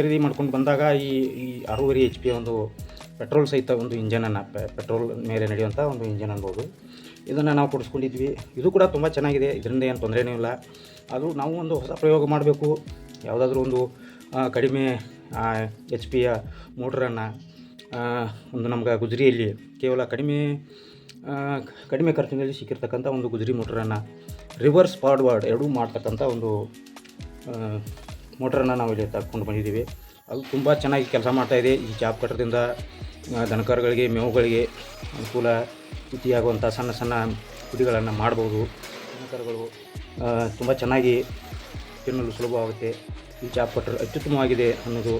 ಖರೀದಿ ಮಾಡ್ಕೊಂಡು ಬಂದಾಗ ಈ ಈ ಆರೂವರೆ ಎಚ್ ಪಿ ಒಂದು ಪೆಟ್ರೋಲ್ ಸಹಿತ ಒಂದು ಇಂಜನನ್ನು ಪೆಟ್ರೋಲ್ ಮೇಲೆ ನಡೆಯುವಂಥ ಒಂದು ಇಂಜನ್ ಅನ್ಬೋದು. ಇದನ್ನು ನಾವು ಕೊಡಿಸ್ಕೊಂಡಿದ್ವಿ. ಇದು ಕೂಡ ತುಂಬ ಚೆನ್ನಾಗಿದೆ. ಇದರಿಂದ ಏನು ತೊಂದರೆನೂ ಇಲ್ಲ. ಅದು ನಾವು ಒಂದು ಹೊಸ ಪ್ರಯೋಗ ಮಾಡಬೇಕು. ಯಾವುದಾದ್ರೂ ಒಂದು ಕಡಿಮೆ ಎಚ್ ಪಿಯ ಮೋಟ್ರನ್ನು ಒಂದು ನಮ್ಗೆ ಗುಜರಿಯಲ್ಲಿ ಕೇವಲ ಕಡಿಮೆ ಕಡಿಮೆ ಖರ್ಚಿನಲ್ಲಿ ಸಿಕ್ಕಿರ್ತಕ್ಕಂಥ ಒಂದು ಗುಜರಿ ಮೋಟ್ರನ್ನು ರಿವರ್ಸ್ ಫಾರ್ವರ್ಡ್ ಎರಡೂ ಮಾಡ್ತಕ್ಕಂಥ ಒಂದು ಮೋಟ್ರನ್ನು ನಾವು ಇಲ್ಲಿ ತಗೊಂಡು ಬಂದಿದ್ದೀವಿ. ಅದು ತುಂಬ ಚೆನ್ನಾಗಿ ಕೆಲಸ ಮಾಡ್ತಾಯಿದೆ ಈ ಚಾಪ್ ಕಟ್ಟರದಿಂದ ದನಕರುಗಳಿಗೆ, ಮೇವುಗಳಿಗೆ ಅನುಕೂಲ ರೀತಿಯಾಗುವಂಥ ಸಣ್ಣ ಸಣ್ಣ ಪುಡಿಗಳನ್ನು ಮಾಡ್ಬೋದು. ದನಕರುಗಳು ತುಂಬ ಚೆನ್ನಾಗಿ ತಿನ್ನಲು ಸುಲಭವಾಗುತ್ತೆ ಈ ಚಾಪ್ ಕಟ್ಟರ್ ಅತ್ಯುತ್ತಮವಾಗಿದೆ ಅನ್ನೋದು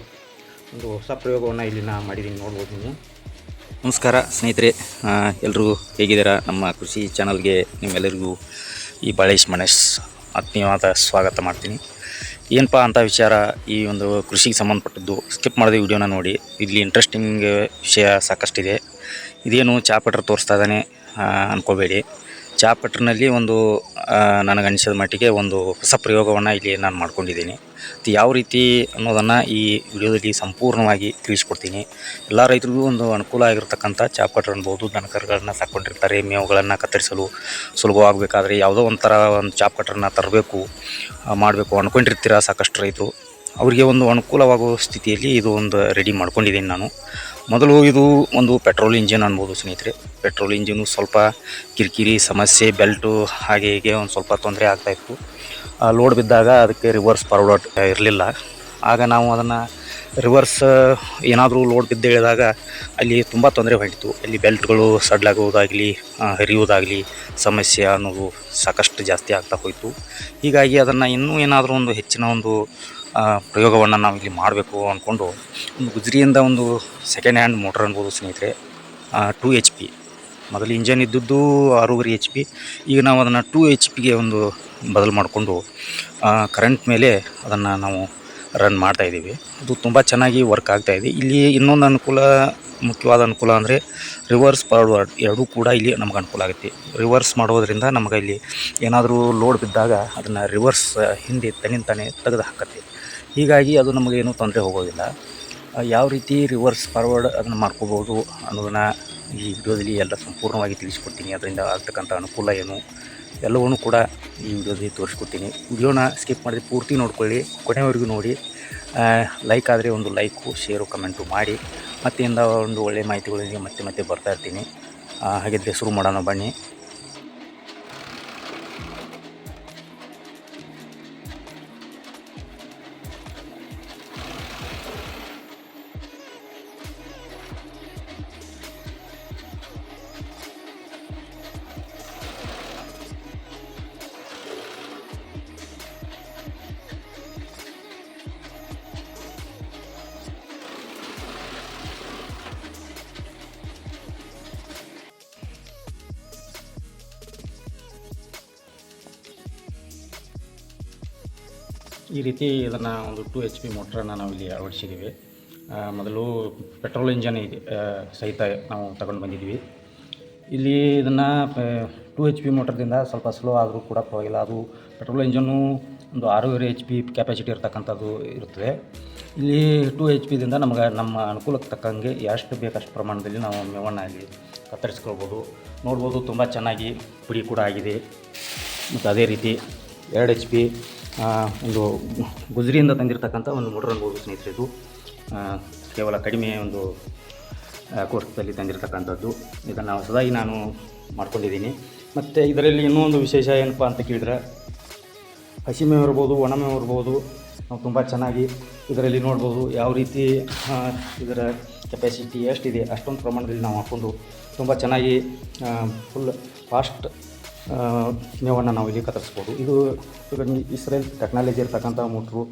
ಒಂದು ಹೊಸ ಪ್ರಯೋಗವನ್ನು ಇಲ್ಲಿ ನಾ ಮಾಡಿದ್ದೀನಿ. ನೋಡ್ಬೋದು ನೀವು. ನಮಸ್ಕಾರ ಸ್ನೇಹಿತರೆ. ಎಲ್ಲರೂ ಹೇಗಿದ್ದೀರಾ? ನಮ್ಮ ಕೃಷಿ ಚಾನಲ್ಗೆ ನಿಮ್ಮೆಲ್ಲರಿಗೂ ಈ ಬಾಳೇಶ್ ಮಣೇಶ್ ಆತ್ಮೀಯವಾದ ಸ್ವಾಗತ ಮಾಡ್ತೀನಿ. ಏನಪ್ಪ ಅಂತ ವಿಚಾರ ಈ ಒಂದು ಕೃಷಿಗೆ ಸಂಬಂಧಪಟ್ಟದ್ದು. ಸ್ಕಿಪ್ ಮಾಡಿದ ವಿಡಿಯೋನ ನೋಡಿ. ಇಲ್ಲಿ ಇಂಟ್ರೆಸ್ಟಿಂಗ್ ವಿಷಯ ಸಾಕಷ್ಟಿದೆ. ಇದೇನು ಚಾಪಟ್ರ್ ತೋರಿಸ್ತಾ ಇದ್ದಾನೆ ಅಂದ್ಕೋಬೇಡಿ ಚಾಪಟ್ರ್ನಲ್ಲಿ ಒಂದು ನನಗನ್ನಿಸಿದ ಮಟ್ಟಿಗೆ ಒಂದು ಹೊಸ ಪ್ರಯೋಗವನ್ನು ಇಲ್ಲಿ ನಾನು ಮಾಡ್ಕೊಂಡಿದ್ದೀನಿ. ಅದು ಯಾವ ರೀತಿ ಅನ್ನೋದನ್ನು ಈ ವಿಡಿಯೋದಲ್ಲಿ ಸಂಪೂರ್ಣವಾಗಿ ತಿಳಿಸ್ಕೊಡ್ತೀನಿ. ಎಲ್ಲ ರೈತರಿಗೂ ಒಂದು ಅನುಕೂಲ ಆಗಿರತಕ್ಕಂಥ ಚಾಪ್ ಕಟ್ರ್ ಅನ್ಬೋದು, ದನಕರುಗಳನ್ನ ಸಾಕೊಂಡಿರ್ತಾರೆ ಮೇವುಗಳನ್ನು ಕತ್ತರಿಸಲು ಸುಲಭವಾಗಬೇಕಾದ್ರೆ ಯಾವುದೋ ಒಂಥರ ಒಂದು ಚಾಪ್ ಕಟ್ರನ್ನ ತರಬೇಕು ಮಾಡಬೇಕು ಅಂದ್ಕೊಂಡಿರ್ತೀರ ಸಾಕಷ್ಟು ರೈತರು. ಅವರಿಗೆ ಒಂದು ಅನುಕೂಲವಾಗುವ ಸ್ಥಿತಿಯಲ್ಲಿ ಇದು ಒಂದು ರೆಡಿ ಮಾಡ್ಕೊಂಡಿದ್ದೀನಿ ನಾನು. ಮೊದಲು ಇದು ಒಂದು ಪೆಟ್ರೋಲ್ ಇಂಜಿನ್ ಅನ್ಬೋದು ಸ್ನೇಹಿತರೆ. ಪೆಟ್ರೋಲ್ ಇಂಜಿನು ಸ್ವಲ್ಪ ಕಿರಿಕಿರಿ ಸಮಸ್ಯೆ, ಬೆಲ್ಟು ಹಾಗೆ ಹೀಗೆ ಒಂದು ಸ್ವಲ್ಪ ತೊಂದರೆ ಆಗ್ತಾಯಿತ್ತು ಲೋಡ್ ಬಿದ್ದಾಗ ಅದಕ್ಕೆ ರಿವರ್ಸ್ ಫಾರ್ವರ್ಡ್ ಇರಲಿಲ್ಲ. ಆಗ ನಾವು ಅದನ್ನು ರಿವರ್ಸ್ ಏನಾದರೂ ಲೋಡ್ ಬಿದ್ದು ಹೇಳಿದಾಗ ಅಲ್ಲಿ ತುಂಬ ತೊಂದರೆ ಹೊಂಟಿತ್ತು ಅಲ್ಲಿ ಬೆಲ್ಟ್ಗಳು ಸಡ್ಲಾಗುವುದಾಗಲಿ ಹರಿಯುವುದಾಗಲಿ ಸಮಸ್ಯೆ ಅನ್ನೋದು ಸಾಕಷ್ಟು ಜಾಸ್ತಿ ಆಗ್ತಾ ಹೋಯಿತು. ಹೀಗಾಗಿ ಅದನ್ನು ಇನ್ನೂ ಏನಾದರೂ ಒಂದು ಹೆಚ್ಚಿನ ಒಂದು ಪ್ರಯೋಗವನ್ನು ನಾವು ಇಲ್ಲಿ ಮಾಡಬೇಕು ಅಂದ್ಕೊಂಡು ಒಂದು ಗುಜರಿಯಿಂದ ಒಂದು ಸೆಕೆಂಡ್ ಹ್ಯಾಂಡ್ ಮೋಟ್ರ್ ಅನ್ಬೋದು ಸ್ನೇಹಿತರೆ ಟೂ ಎಚ್ ಪಿ ಮೊದಲು ಇಂಜನ್ ಇದ್ದದ್ದು ಆರೂವರೆ ಎಚ್ ಪಿ ಈಗ ನಾವು ಅದನ್ನು ಟೂ ಎಚ್ ಪಿಗೆ ಒಂದು ಬದಲು ಮಾಡಿಕೊಂಡು ಕರೆಂಟ್ ಮೇಲೆ ಅದನ್ನು ನಾವು ರನ್ ಮಾಡ್ತಾಯಿದ್ದೀವಿ ಅದು ತುಂಬ ಚೆನ್ನಾಗಿ ವರ್ಕ್ ಆಗ್ತಾಯಿದೆ ಇಲ್ಲಿ ಇನ್ನೊಂದು ಅನುಕೂಲ, ಮುಖ್ಯವಾದ ಅನುಕೂಲ ಅಂದರೆ ರಿವರ್ಸ್ ಫಾರ್ವರ್ಡ್ ಎರಡೂ ಕೂಡ ಇಲ್ಲಿ ನಮ್ಗೆ ಅನುಕೂಲ ಆಗುತ್ತೆ. ರಿವರ್ಸ್ ಮಾಡೋದರಿಂದ ನಮಗೆ ಇಲ್ಲಿ ಏನಾದರೂ ಲೋಡ್ ಬಿದ್ದಾಗ ಅದನ್ನು ರಿವರ್ಸ್ ಹಿಂದೆ ತನ್ನಿಂತಾನೆ ತೆಗೆದು ಹಾಕತ್ತೆ. ಹೀಗಾಗಿ ಅದು ನಮಗೇನು ತೊಂದರೆ ಹೋಗೋದಿಲ್ಲ. ಯಾವ ರೀತಿ ರಿವರ್ಸ್ ಫಾರ್ವರ್ಡ್ ಅದನ್ನು ಮಾಡ್ಕೋಬೋದು ಅನ್ನೋದನ್ನು ಈ ವಿಡಿಯೋದಲ್ಲಿ ಎಲ್ಲ ಸಂಪೂರ್ಣವಾಗಿ ತಿಳಿಸ್ಕೊಡ್ತೀನಿ. ಅದರಿಂದ ಆಗ್ತಕ್ಕಂಥ ಅನುಕೂಲ ಏನು ಎಲ್ಲವನ್ನೂ ಕೂಡ ಈ ವಿಡಿಯೋದಲ್ಲಿ ತೋರಿಸ್ಕೊಡ್ತೀನಿ. ವಿಡಿಯೋನ ಸ್ಕಿಪ್ ಮಾಡಿದ್ರೆ ಪೂರ್ತಿ ನೋಡ್ಕೊಳ್ಳಿ. ಕೊನೆವರೆಗೂ ನೋಡಿ. ಲೈಕ್ ಆದರೆ ಒಂದು ಲೈಕು ಶೇರು ಕಮೆಂಟು ಮಾಡಿ. ಮತ್ತೆಯಿಂದ ಒಂದು ಒಳ್ಳೆಯ ಮಾಹಿತಿಗಳಿಗೆ ಮತ್ತೆ ಮತ್ತೆ ಬರ್ತಾ ಇರ್ತೀನಿ. ಹಾಗಿದ್ದರೆ ಶುರು ಮಾಡೋಣ ಬನ್ನಿ. ಈ ರೀತಿ ಇದನ್ನು ಒಂದು ಟು ಎಚ್ ಪಿ ಮೋಟ್ರನ್ನು ನಾವು ಇಲ್ಲಿ ಅಳವಡಿಸಿದ್ದೀವಿ. ಮೊದಲು ಪೆಟ್ರೋಲ್ ಇಂಜನ್ ಇದೆ ಸಹಿತ ನಾವು ತಗೊಂಡು ಬಂದಿದ್ವಿ ಇಲ್ಲಿ ಇದನ್ನು ಟು ಎಚ್ ಪಿ ಮೋಟ್ರದಿಂದ ಸ್ವಲ್ಪ ಸ್ಲೋ ಆದರೂ ಕೂಡ ಪರವಾಗಿಲ್ಲ. ಅದು ಪೆಟ್ರೋಲ್ ಇಂಜನ್ನು ಒಂದು ಆರೂವರೆ ಎಚ್ ಪಿ ಕೆಪಾಸಿಟಿ ಇರತಕ್ಕಂಥದ್ದು ಇರುತ್ತದೆ. ಇಲ್ಲಿ ಟು ಎಚ್ ಪಿದಿಂದ ನಮಗೆ ನಮ್ಮ ಅನುಕೂಲಕ್ಕೆ ತಕ್ಕಂಗೆ ಎಷ್ಟು ಬೇಕಷ್ಟು ಪ್ರಮಾಣದಲ್ಲಿ ನಾವು ಮೇವನ್ನು ಇಲ್ಲಿ ಕತ್ತರಿಸ್ಕೊಳ್ಬೋದು. ನೋಡ್ಬೋದು ತುಂಬ ಚೆನ್ನಾಗಿ ಪುಡಿ ಕೂಡ ಆಗಿದೆ. ಮತ್ತು ಅದೇ ರೀತಿ ಎರಡು ಎಚ್ ಪಿ ಒಂದು ಗುಜರಿಯಿಂದ ತಂದಿರತಕ್ಕಂಥ ಒಂದು ಮೋಟ್ರ್ ಅನ್ಬೋದು ಸ್ನೇಹಿತರೆ ಇದು. ಕೇವಲ ಕಡಿಮೆ ಒಂದು ಕೋಷ್ಟದಲ್ಲಿ ತಂದಿರತಕ್ಕಂಥದ್ದು. ಇದನ್ನು ಹೊಸದಾಗಿ ನಾನು ಮಾಡ್ಕೊಂಡಿದ್ದೀನಿ. ಮತ್ತು ಇದರಲ್ಲಿ ಇನ್ನೂ ಒಂದು ವಿಶೇಷ ಏನಪ್ಪ ಅಂತ ಕೇಳಿದ್ರೆ, ಹಸಿಮೆ ಇರ್ಬೋದು ಒಣಮೇವು ಇರ್ಬೋದು ನಾವು ತುಂಬ ಚೆನ್ನಾಗಿ ಇದರಲ್ಲಿ ನೋಡ್ಬೋದು ಯಾವ ರೀತಿ ಇದರ ಕೆಪ್ಯಾಸಿಟಿ ಎಷ್ಟಿದೆ, ಅಷ್ಟೊಂದು ಪ್ರಮಾಣದಲ್ಲಿ ನಾವು ಹಾಕ್ಕೊಂಡು ತುಂಬ ಚೆನ್ನಾಗಿ ಫುಲ್ ಫಾಸ್ಟ್ ಮೇವನ್ನು ನಾವು ಇಲ್ಲಿ ಕತ್ತರಿಸ್ಬೋದು. ಇದು ಇಸ್ರೇಲ್ ಟೆಕ್ನಾಲಜಿ ಇರ್ತಕ್ಕಂಥ ಮೋಟ್ರು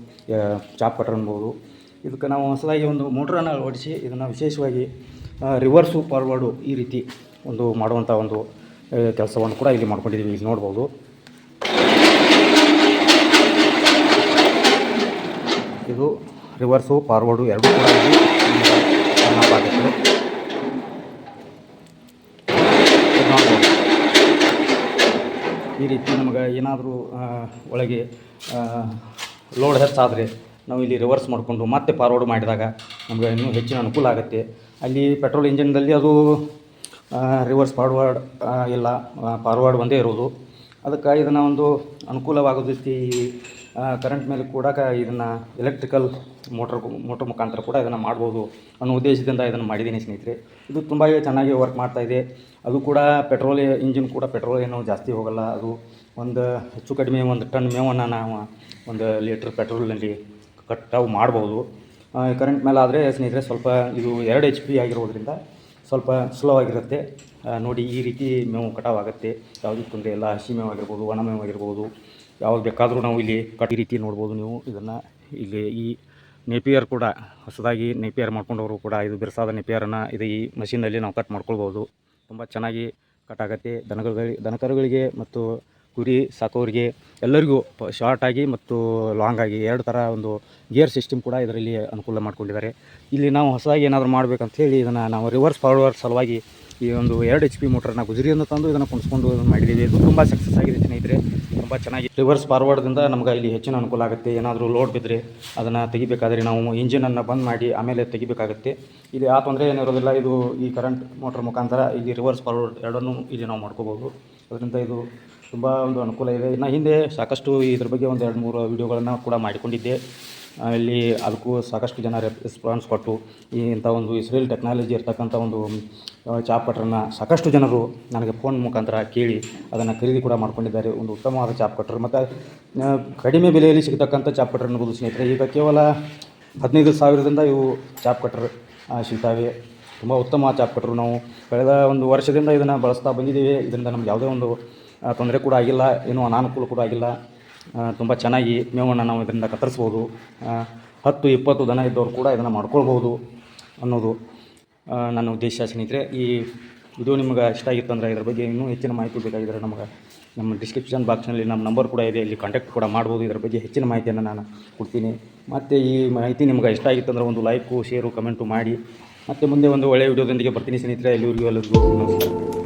ಚಾಪ್ ಕಟ್ರ್ ಅನ್ಬೋದು. ಇದಕ್ಕೆ ನಾವು ಹೊಸದಾಗಿ ಒಂದು ಮೋಟ್ರನ್ನು ಅಳವಡಿಸಿ ಇದನ್ನು ವಿಶೇಷವಾಗಿ ರಿವರ್ಸು ಫಾರ್ವರ್ಡು ಈ ರೀತಿ ಒಂದು ಮಾಡುವಂಥ ಒಂದು ಕೆಲಸವನ್ನು ಕೂಡ ಇಲ್ಲಿ ಮಾಡ್ಕೊಂಡಿದ್ದೀವಿ. ಇಲ್ಲಿ ನೋಡ್ಬೋದು. ಇದು ರಿವರ್ಸು ಫಾರ್ವರ್ಡು ಎರಡೂ ಕೂಡ ಇಲ್ಲಿ. ಇದು ನೋಡ್ಬೋದು. ಈ ರೀತಿ ನಮಗೆ ಏನಾದರೂ ಒಳಗೆ ಲೋಡ್ ಹೆಚ್ಚಾದರೆ ನಾವು ಇಲ್ಲಿ ರಿವರ್ಸ್ ಮಾಡಿಕೊಂಡು ಮತ್ತೆ ಫಾರ್ವರ್ಡ್ ಮಾಡಿದಾಗ ನಮಗೆ ಇನ್ನೂ ಹೆಚ್ಚಿನ ಅನುಕೂಲ ಆಗುತ್ತೆ. ಅಲ್ಲಿ ಪೆಟ್ರೋಲ್ ಇಂಜಿನ್ದಲ್ಲಿ ಅದು ರಿವರ್ಸ್ ಫಾರ್ವರ್ಡ್ ಇಲ್ಲ ಫಾರ್ವರ್ಡ್ ಒಂದೇ ಇರೋದು. ಅದಕ್ಕೆ ಇದನ್ನು ಒಂದು ಅನುಕೂಲವಾಗೋದಿತ್ತು ರೀತಿ ಕರೆಂಟ್ ಮೇಲೆ ಕೂಡ ಇದನ್ನು ಎಲೆಕ್ಟ್ರಿಕಲ್ ಮೋಟ್ರ್ ಮೋಟ್ರ್ ಮುಖಾಂತರ ಕೂಡ ಇದನ್ನು ಮಾಡ್ಬೋದು ಅನ್ನೋ ಉದ್ದೇಶದಿಂದ ಇದನ್ನು ಮಾಡಿದ್ದೀನಿ ಸ್ನೇಹಿತರೆ. ಇದು ತುಂಬ ಚೆನ್ನಾಗಿ ವರ್ಕ್ ಮಾಡ್ತಾ ಇದೆ. ಅದು ಕೂಡ ಪೆಟ್ರೋಲ್ ಇಂಜಿನ್ ಕೂಡ ಪೆಟ್ರೋಲ್ ಏನು ಜಾಸ್ತಿ ಹೋಗಲ್ಲ. ಅದು ಒಂದು ಹೆಚ್ಚು ಕಡಿಮೆ ಒಂದು ಟನ್ ಮೇವನ್ನು ನಾವು ಒಂದು ಲೀಟ್ರ್ ಪೆಟ್ರೋಲ್ನಲ್ಲಿ ಕಟಾವು ಮಾಡ್ಬೋದು. ಕರೆಂಟ್ ಮೇಲೆ ಆದರೆ ಸ್ನೇಹಿತರೆ ಸ್ವಲ್ಪ ಇದು ಎರಡು ಎಚ್ ಪಿ ಆಗಿರೋದ್ರಿಂದ ಸ್ವಲ್ಪ ಸ್ಲೋ ಆಗಿರುತ್ತೆ ನೋಡಿ ಈ ರೀತಿ ಮೇವು ಕಟಾವಾಗುತ್ತೆ ಯಾವುದೇ ತೊಂದರೆ ಇಲ್ಲ. ಹಸಿ ಮೇವು ಆಗಿರ್ಬೋದು, ಒಣ ಮೇವು ಆಗಿರ್ಬೋದು. ಯಾವ್ದು ಬೇಕಾದರೂ ನಾವು ಇಲ್ಲಿ ಕಟ್ಟಿ ರೀತಿ ನೋಡ್ಬೋದು ನೀವು. ಇದನ್ನು ಇಲ್ಲಿ ಈ ನೇಪಿಯರ್ ಕೂಡ ಹೊಸದಾಗಿ ನೇಪಿಯರ್ ಮಾಡ್ಕೊಂಡವರು ಕೂಡ ಇದು ಬಿರ್ಸಾದ ನೇಪಿಯರನ್ನು ಇದು ಈ ಮಷಿನಲ್ಲಿ ನಾವು ಕಟ್ ಮಾಡ್ಕೊಳ್ಬೋದು. ತುಂಬ ಚೆನ್ನಾಗಿ ಕಟ್ ಆಗುತ್ತೆ. ದನಗಳಿಗೆ ದನಕರುಗಳಿಗೆ ಮತ್ತು ಕುರಿ ಸಾಕೋರಿಗೆ ಎಲ್ಲರಿಗೂ ಶಾರ್ಟಾಗಿ ಮತ್ತು ಲಾಂಗ್ ಆಗಿ ಎರಡು ಥರ ಒಂದು ಗೇರ್ ಸಿಸ್ಟಮ್ ಕೂಡ ಇದರಲ್ಲಿ ಅನುಕೂಲ ಮಾಡ್ಕೊಂಡಿದ್ದಾರೆ. ಇಲ್ಲಿ ನಾವು ಹೊಸದಾಗಿ ಏನಾದರೂ ಮಾಡಬೇಕಂತ ಹೇಳಿ ಇದನ್ನು ನಾವು ರಿವರ್ಸ್ ಫಾರ್ವರ್ಡ್ ಸಲುವಾಗಿ ಈ ಒಂದು ಎರಡು ಎಚ್ ಪಿ ಮೋಟ್ರನ್ನ ಗುಜರಿಯನ್ನು ತಂದು ಇದನ್ನು ಕುಣಿಸ್ಕೊಂಡು ಮಾಡಿದ್ದೀವಿ. ಇದು ತುಂಬ ಸಕ್ಸಸ್ ಆಗಿದೆ ಸ್ನೇಹಿತರೆ. ತುಂಬ ಚೆನ್ನಾಗಿ ರಿವರ್ಸ್ ಫಾರ್ವರ್ಡ್ದಿಂದ ನಮ್ಗೆ ಇಲ್ಲಿ ಹೆಚ್ಚಿನ ಅನುಕೂಲ ಆಗುತ್ತೆ. ಏನಾದರೂ ಲೋಡ್ ಬಿದ್ದರೆ ಅದನ್ನು ತೆಗಿಬೇಕಾದ್ರೆ ನಾವು ಇಂಜಿನನ್ನು ಬಂದ್ ಮಾಡಿ ಆಮೇಲೆ ತೆಗಿಬೇಕಾಗುತ್ತೆ. ಇಲ್ಲಿ ಆ ತೊಂದರೆ ಏನಿರೋದಿಲ್ಲ ಇದು ಈ ಕರೆಂಟ್ ಮೋಟ್ರ್ ಮುಖಾಂತರ ಇಲ್ಲಿ ರಿವರ್ಸ್ ಫಾರ್ವರ್ಡ್ ಎರಡನ್ನೂ ಇಲ್ಲಿ ನಾವು ಮಾಡ್ಕೋಬೋದು ಅದರಿಂದ ಇದು ತುಂಬ ಒಂದು ಅನುಕೂಲ ಇದೆ. ಇನ್ನು ಹಿಂದೆ ಸಾಕಷ್ಟು ಇದ್ರ ಬಗ್ಗೆ ಒಂದು ಎರಡು ಮೂರು ವೀಡಿಯೋಗಳನ್ನು ಕೂಡ ಮಾಡಿಕೊಂಡಿದ್ದೆ. ಇಲ್ಲಿ ಅದಕ್ಕೂ ಸಾಕಷ್ಟು ಜನ ರೆಸ್ಪಾನ್ಸ್ ಕೊಟ್ಟು ಈ ಇಂಥ ಒಂದು ಇಸ್ರೇಲ್ ಟೆಕ್ನಾಲಜಿ ಇರ್ತಕ್ಕಂಥ ಒಂದು ಚಾಪ್ಕಟ್ರನ್ನು ಚಾಪ್ ಕಟ್ರನ್ನು ಸಾಕಷ್ಟು ಜನರು ನನಗೆ ಫೋನ್ ಮುಖಾಂತರ ಕೇಳಿ ಅದನ್ನು ಖರೀದಿ ಕೂಡ ಮಾಡ್ಕೊಂಡಿದ್ದಾರೆ. ಒಂದು ಉತ್ತಮವಾದ ಚಾಪ್ಕಟ್ರು ಮತ್ತು ಕಡಿಮೆ ಬೆಲೆಯಲ್ಲಿ ಸಿಗ್ತಕ್ಕಂಥ ಚಾಪ್ ಕಟ್ರ್ ಅನ್ನೋದು ಸ್ನೇಹಿತರೆ, ಈಗ ಕೇವಲ ಹದಿನೈದು ಸಾವಿರದಿಂದ ಇವು ಚಾಪ್ಕಟ್ರ್ ಸಿಗ್ತಾವೆ. ತುಂಬ ಉತ್ತಮ ಚಾಪ್ಕಟ್ರು ನಾವು ಕಳೆದ ಒಂದು ವರ್ಷದಿಂದ ಇದನ್ನು ಬಳಸ್ತಾ ಬಂದಿದ್ದೀವಿ. ಇದರಿಂದ ನಮ್ಗೆ ಯಾವುದೇ ಒಂದು ತೊಂದರೆ ಕೂಡ ಆಗಿಲ್ಲ. ಏನೂ ಅನಾನುಕೂಲ ಕೂಡ ಆಗಿಲ್ಲ. ತುಂಬ ಚೆನ್ನಾಗಿ ಮೇವನ್ನು ನಾವು ಇದರಿಂದ ಕತ್ತರಿಸ್ಬೋದು. ಹತ್ತು, ಇಪ್ಪತ್ತು ದನ ಇದ್ದವರು ಕೂಡ ಇದನ್ನು ಮಾಡ್ಕೊಳ್ಬೋದು ಅನ್ನೋದು ನನ್ನ ಉದ್ದೇಶ ಸ್ನೇಹಿತರೆ. ಈ ಇದು ನಿಮ್ಗೆ ಇಷ್ಟ ಆಗಿತ್ತು ಅಂದರೆ ಇದ್ರ ಬಗ್ಗೆ ಇನ್ನೂ ಹೆಚ್ಚಿನ ಮಾಹಿತಿ ಬೇಕಾಗಿದ್ದರೆ ನಮಗೆ ನಮ್ಮ ಡಿಸ್ಕ್ರಿಪ್ಷನ್ ಬಾಕ್ಸ್ನಲ್ಲಿ ನಮ್ಮ ನಂಬರ್ ಕೂಡ ಇದೆ. ಇಲ್ಲಿ ಕಾಂಟ್ಯಾಕ್ಟ್ ಕೂಡ ಮಾಡ್ಬೋದು. ಇದರ ಬಗ್ಗೆ ಹೆಚ್ಚಿನ ಮಾಹಿತಿಯನ್ನು ನಾನು ಕೊಡ್ತೀನಿ. ಮತ್ತು ಈ ಮಾಹಿತಿ ನಿಮ್ಗೆ ಇಷ್ಟ ಆಗಿತ್ತು ಅಂದರೆ ಒಂದು ಲೈಕು ಶೇರು ಕಮೆಂಟು ಮಾಡಿ. ಮತ್ತು ಮುಂದೆ ಒಂದು ಒಳ್ಳೆಯ ವಿಡಿಯೋದೊಂದಿಗೆ ಬರ್ತೀನಿ ಸ್ನೇಹಿತರೆ. ಎಲ್ಲಿವರೆಗೂ ಎಲ್ಲರಿಗೂ ನಮಸ್ಕಾರ.